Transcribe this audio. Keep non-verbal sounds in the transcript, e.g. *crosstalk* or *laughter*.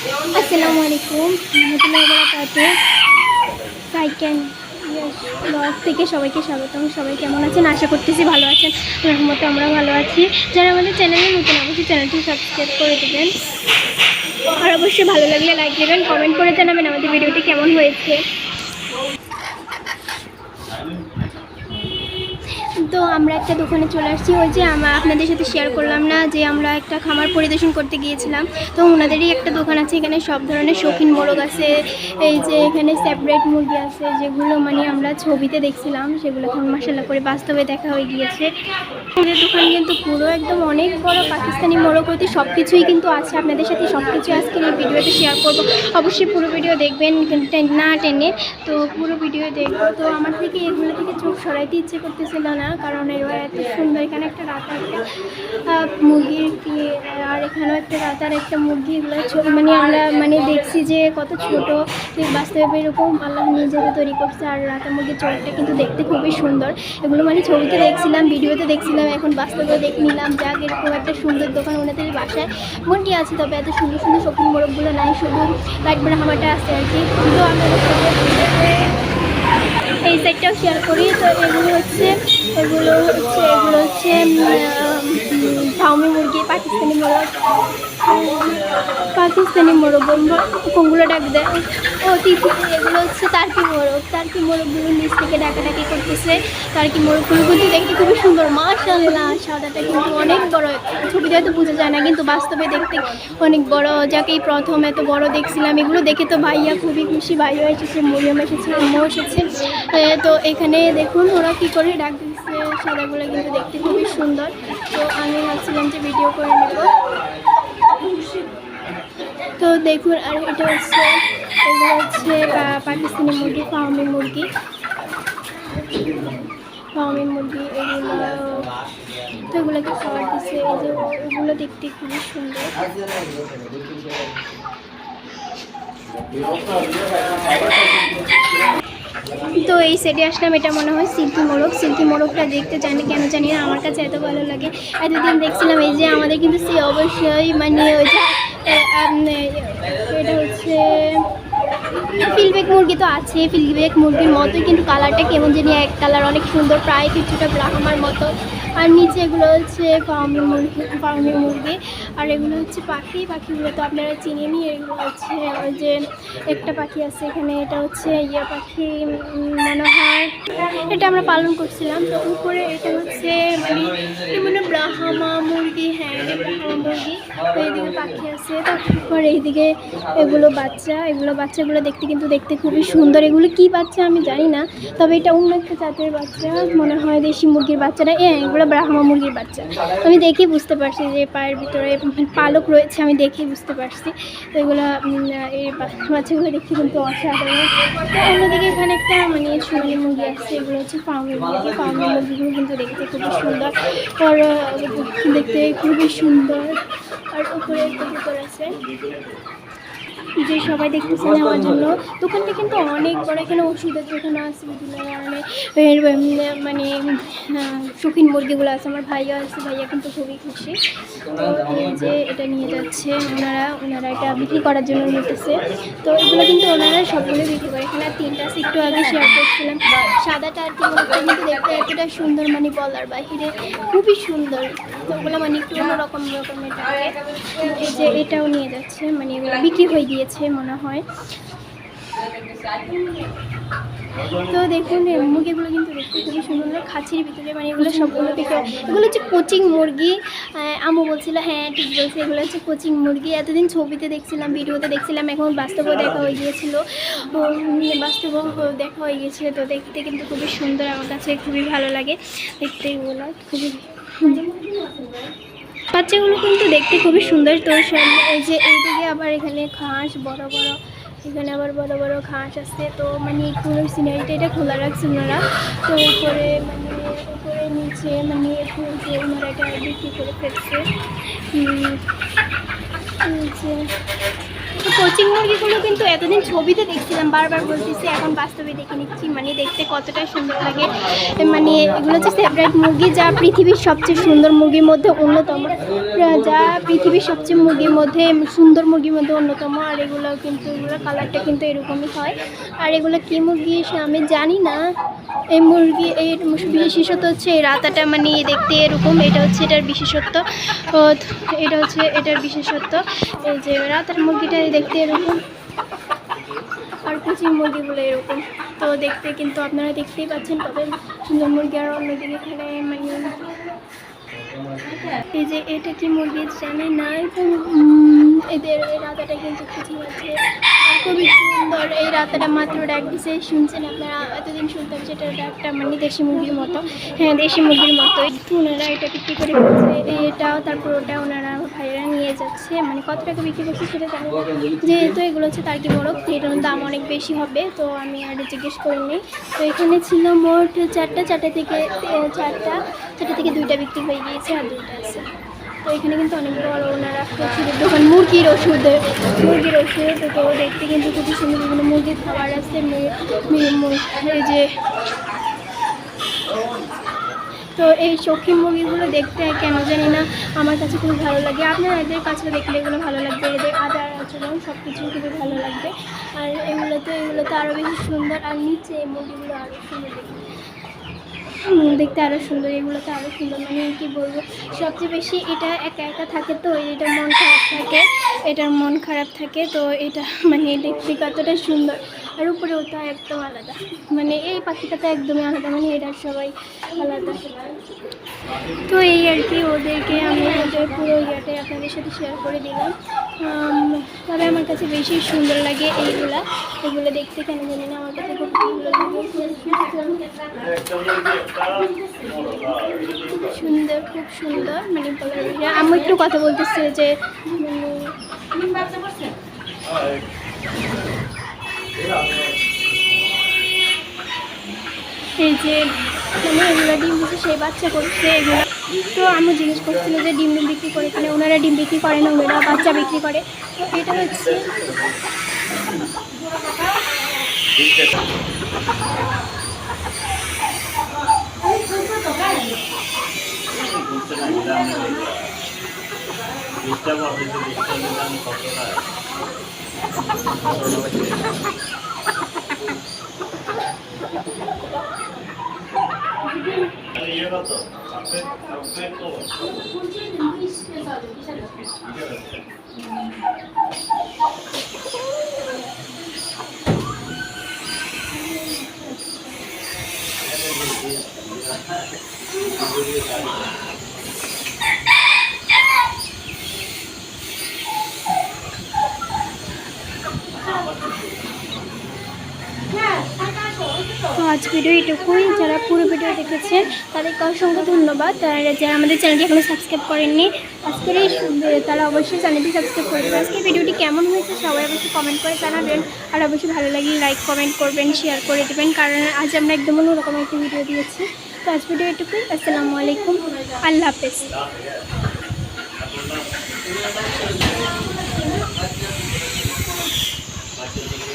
আসসালামু আলাইকুম রহমতুল্লাহ বারাকাতু সাইকেন ব্লগ থেকে সবাইকে স্বাগতম। সবাই কেমন আছেন? আশা করতেছি ভালো আছেন। রহমতে আমরা ভালো আছি। যারা আমাদের চ্যানেলে নতুন, অবশ্যই চ্যানেলটি সাবস্ক্রাইব করে দেবেন। আর অবশ্যই ভালো লাগলে লাইক দেবেন কমেন্ট করে জানাবেন আমাদের ভিডিওটি কেমন হয়েছে। তো আমরা একটা দোকানে চলে আসছি। ওই যে আমরা আপনাদের সাথে শেয়ার করলাম না যে আমরা একটা খামার পরিদর্শন করতে গিয়েছিলাম। তো ওনাদেরই একটা দোকান আছে, এখানে সব ধরনের শৌখিন মোরগ আছে। এই যে এখানে সেপারেট মুরগি আছে, যেগুলো মানে আমরা ছবিতে দেখছিলাম, সেগুলো এখন মশালা করে বাস্তবে দেখা হয়ে গিয়েছে। আমাদের দোকান কিন্তু পুরো একদম অনেক বড় পাকিস্তানি মোরগ প্রতি সব কিছুই কিন্তু আছে। আপনাদের সাথে সব কিছু আজকে এই ভিডিওতে শেয়ার করব। অবশ্যই পুরো ভিডিও দেখবেন না টেনে। তো পুরো ভিডিও দেখব। তো আমার থেকে এগুলো থেকে চোখ সরাইতে ইচ্ছে করতেছিল না। কারণ এবার এত সুন্দর এখানে একটা রাতা একটা মুরগির আর এখানেও একটা রাতার একটা মুরগি মানে আমরা মানে দেখছি যে কত ছোট বাস্তবে এরকম আল্লাহ নিজেকে তৈরি করছে, আর রাতা মুরগির চোখটা কিন্তু দেখতে খুবই সুন্দর। এগুলো মানে ছবিতে দেখছিলাম, ভিডিওতে দেখছিলাম, এখন বাস্তবে দেখে নিলাম, যাক এরকম একটা সুন্দর দোকান ওনাদের বাসায় মনটি আছে, তবে এত সুন্দর সুন্দর শপিং মোড়কগুলো নাই, শুধু লাইট ব্রাহ্মাটা আছে আর কি। কিন্তু আমরা সাইডটাও শেয়ার করি। তো এগুলো হচ্ছে এগুলো হচ্ছে এগুলো হচ্ছে ফাউমি মুরগি, পাকিস্তানি মোরগ। পাকিস্তানি মোরগ কোনগুলো ডাক দেয়? ও তিথি এগুলো হচ্ছে তার্কি মোরগ। তার্কি মোরগগুলো নিচ থেকে ডাকাডাকি করতেছে। তার্কি মোরগগুলো কিন্তু দেখতে খুবই সুন্দর। মাশাল্লাহ সাদাটা কিন্তু অনেক বড়। ছবিতে হয়তো বোঝা যায় না, কিন্তু বাস্তবে দেখতে অনেক বড়। যাকে এই প্রথম এত বড় দেখছিলাম, এগুলো দেখে তো ভাইয়া খুবই খুশি। ভাইয়া এসেছে, মরিয়াম এসেছে, আম্মু এসেছে। তো এখানে দেখুন ওরা কী করে ডাক সাদাগুলো কিন্তু দেখতে খুবই সুন্দর। তো আমি ভাবছিলাম যে ভিডিও করে নেব। তো দেখুন, আর এটা হচ্ছে, এগুলো হচ্ছে পাকিস্তানি মুরগি ফার্মি মুরগি। ফার্মি মুরগি, এগুলো, তো এগুলোকে খাবার দিচ্ছে এই যে ওগুলো দেখতে খুবই সুন্দর। তো এই সেটে আসলাম, এটা মনে হয় সিল্কি মোরগ। সিল্কি মোরগটা দেখতে জানি, কেন জানি না, আমার কাছে এত ভালো লাগে। এতদিন দেখছিলাম, এই যে আমাদের কিন্তু সে অবশ্যই মানে ওই যে এটা হচ্ছে ফিলবেক মুরগি তো আছে ফিলবেক মুরগির মতোই কিন্তু কালারটা কেমন জানি এক কালার অনেক সুন্দর, প্রায় কিছুটা ব্রাহ্মার মতো। আর নিচে এগুলো হচ্ছে ফার্মি মুরগি ফার্মি মুরগি। আর এগুলো হচ্ছে পাখি, পাখিগুলো তো আপনারা চিনে নিয়ে এগুলো হচ্ছে ওই যে একটা পাখি আছে এখানে, এটা হচ্ছে ইয়ে পাখি মনে হয় এটা আমরা পালন করছিলাম, তো উপরে এটা হচ্ছে মানে ব্রাহ্মা মুরগি হ্যাঁ ব্রাহ্মা মুরগি। এইদিকে পাখি আছে তারপর এইদিকে এগুলো বাচ্চা, এগুলো বাচ্চাগুলো দেখতে কিন্তু দেখতে খুবই সুন্দর। এগুলো কি বাচ্চা আমি জানি না, তবে এটা অন্য একটা জাতের বাচ্চা, মনে হয় দেশি মুরগির বাচ্চাটা হ্যাঁ এগুলো ব্রাহ্মা মুরগির বাচ্চা। আমি দেখেই বুঝতে পারছি যে পায়ের ভিতরে পালক রয়েছে, আমি দেখেই বুঝতে পারছি। তো এগুলো এই বাচ্চাগুলো দেখতে কিন্তু অসাধারণ। তো অন্যদিকে এখানে একটা মানে সোনালি মুরগি আছে, এগুলো হচ্ছে ফার্মের মুরগি। ফার্মের মুরগিগুলো কিন্তু দেখতে খুবই সুন্দর আর দেখতে খুবই সুন্দর। আর উপরে কবুতর আছে। যে সবাই দেখতেছে নেওয়ার জন্য। দোকানটা কিন্তু অনেক বড়। এখানে ওষুধের দোকান আছে, বিভিন্ন ধরনের মানে শৌখিন মুরগিগুলো আছে। আমার ভাইয়া আছে, ভাইয়া কিন্তু খুবই খুশি। তো এই যে এটা নিয়ে যাচ্ছে ওনারা। ওনারা এটা বিক্রি করার জন্য নিতেছে। তো এগুলো কিন্তু ওনারা সবগুলো বিক্রি করে। এখানে তিনটা আছে, একটু আগে শেয়ার করছিলাম। সাদাটা আর কি কিন্তু দেখতে এতটা সুন্দর মানে বলার বাহিরে খুবই সুন্দর। তো ওগুলো মানে অন্যরকম রকমের থাকে। যে এটাও নিয়ে যাচ্ছে মানে এগুলো বিক্রি হয়ে গিয়েছে মনে হয়। তো দেখুন মুরগিগুলো কিন্তু দেখতে খুবই সুন্দর। খাঁচির ভিতরে মানে এগুলো সবগুলো থেকে এগুলো হচ্ছে কোচিং মুরগি। আম্মু বলছিল হ্যাঁ ঠিক বলছে, এগুলো হচ্ছে কোচিং মুরগি। এতদিন ছবিতে দেখছিলাম, ভিডিওতে দেখছিলাম, এখন বাস্তবেও দেখা হয়ে গিয়েছিল। বাস্তবেও দেখা হয়ে গিয়েছিল, তো দেখতে কিন্তু খুবই সুন্দর, আমার কাছে খুবই ভালো লাগে। দেখতে এগুলো খুবই বাচ্চাগুলো কিন্তু দেখতে খুবই সুন্দর। তো এই যে এইদিকে আবার এখানে ঘাস, বড় বড়। এখানে আবার বড় বড় ঘাস আছে। তো মানে পুরো সিনারিটা এটা খোলা রাখছে ওনারা। তো উপরে মানে উপরে নিচে মানে একটু যে ওনারা এটা বিক্রি করে ফেলছে। যে কোচিং মুরগিগুলো কিন্তু এতদিন ছবিতে দেখছিলাম, বারবার বলতেছি, এখন বাস্তবে দেখে নিচ্ছি। মানে দেখতে কতটা সুন্দর লাগে। মানে এগুলো হচ্ছে ফেভারিট মুরগি, যা পৃথিবীর সবচেয়ে সুন্দর মুরগির মধ্যে অন্যতম। যা পৃথিবীর সবচেয়ে মুরগির মধ্যে, সুন্দর মুরগির মধ্যে অন্যতম। আর এগুলো কিন্তু, এগুলোর কালারটা কিন্তু এরকমই হয়। আর এগুলো কী মুরগি আমি জানি না। এই মুরগি এই বিশেষত হচ্ছে এই রাতাটা মানে দেখতে এরকম। এটা হচ্ছে এটার বিশেষত্ব। এটা হচ্ছে এটার বিশেষত্ব। এই যে রাতার মুরগিটা দেখতে এরকম। আর কুচি মুরগিগুলো এরকম। তো দেখতে কিন্তু আপনারা দেখতেই পাচ্ছেন কত সুন্দর মুরগি আর অন্যদিকে এখানে মানে এই যে এটা কি মুরগি জানি না এদের এই রাতাটা কিন্তু কুচি আছে। খুবই সুন্দর, এই রাতাটা মাত্র ডাক দিছে, শুনছেন আপনারা? এতদিন শুনতাম সেটা একটা মানে দেশি মুরগির মতো। হ্যাঁ দেশি মুরগির মতো ওনারা এটা বিক্রি করে এটাও তারপর ওটা ওনারা নিয়ে যাচ্ছে মানে কত টাকা বিক্রি করছে সেটা জানি না। যেহেতু এগুলো হচ্ছে তার কি মোরগ এটার দাম অনেক বেশি হবে, তো আমি আর জিজ্ঞেস করিনি। তো এখানে ছিল মোট চারটা চারটা থেকে চারটা চারটা থেকে দুইটা বিক্রি হয়ে গিয়েছে আর দুইটা আছে। তো এখানে কিন্তু অনেক বড় ওনারা ওষুধের দোকান, মুরগির ওষুধ মুরগির ওষুধ, তো দেখতে কিন্তু খুবই সুন্দর বিভিন্ন মুরগির খাবার আছে যে তো এই শৌখিন মুভিগুলো দেখতে কেন জানি না, আমার কাছে খুব ভালো লাগে। আপনার এদের কাছে দেখলে এগুলো ভালো লাগবে, এদের আদার আচরণ সব কিছু খুবই ভালো লাগবে। আর এগুলোতে এগুলোতে আরও বেশি সুন্দর, আর নিচে এই মুভিগুলো আরও সুন্দর দেখতে। দেখতে আরও সুন্দর, এগুলোতে আরও সুন্দর মানে কি বলব, সবচেয়ে বেশি এটা একা একা থাকে তো এটা মন খারাপ থাকে, এটার মন খারাপ থাকে, তো এটা মানে দেখতে কতটা সুন্দর, আর উপরে ওটা একদম আলাদা মানে এই পাখিটা তো একদমই আলাদা মানে এটা সবাই আলাদা। তো এই আর কি, ওদেরকে আমি পুরো ইয়াতে আপনাদের সাথে শেয়ার করে দিলাম। তবে আমার কাছে বেশি সুন্দর লাগে এইগুলো। এগুলো দেখতে কেন জানি না, আমার কাছে খুব সুন্দর সুন্দর, খুব সুন্দর মানে আমি একটু কথা বলতেছি যে মানে এই যে মানে এগুলো দিচ্ছে সেই বাচ্চা করছে, এগুলো তো আমি জিজ্ঞেস করছিল যে ডিম ডিম বিক্রি করে কিনা? ওনারা ডিম বিক্রি করে না ওনারা বাচ্চা বিক্রি করে। তো এটা হচ্ছে কতটা *laughs* *laughs* ইয়ে কত আজ ভিডিও এটুকুই। যারা পুরো ভিডিও দেখেছেন, তাদেরকে অসংখ্য ধন্যবাদ। তারা যারা আমাদের চ্যানেলটি এখনও সাবস্ক্রাইব করেননি, আজকের এই তারা অবশ্যই চ্যানেলটি সাবস্ক্রাইব করে দেবেন। আজকে ভিডিওটি কেমন হয়েছে সবাই অবশ্যই কমেন্ট করে জানাবেন। আর অবশ্যই ভালো লাগলে লাইক কমেন্ট করবেন শেয়ার করে দেবেন। কারণ আজ আমরা একদম অন্যরকম একটি ভিডিও দিয়েছি। তো আজ ভিডিও এটুকুই। আসসালামু আলাইকুম। আল্লাহ হাফেজ।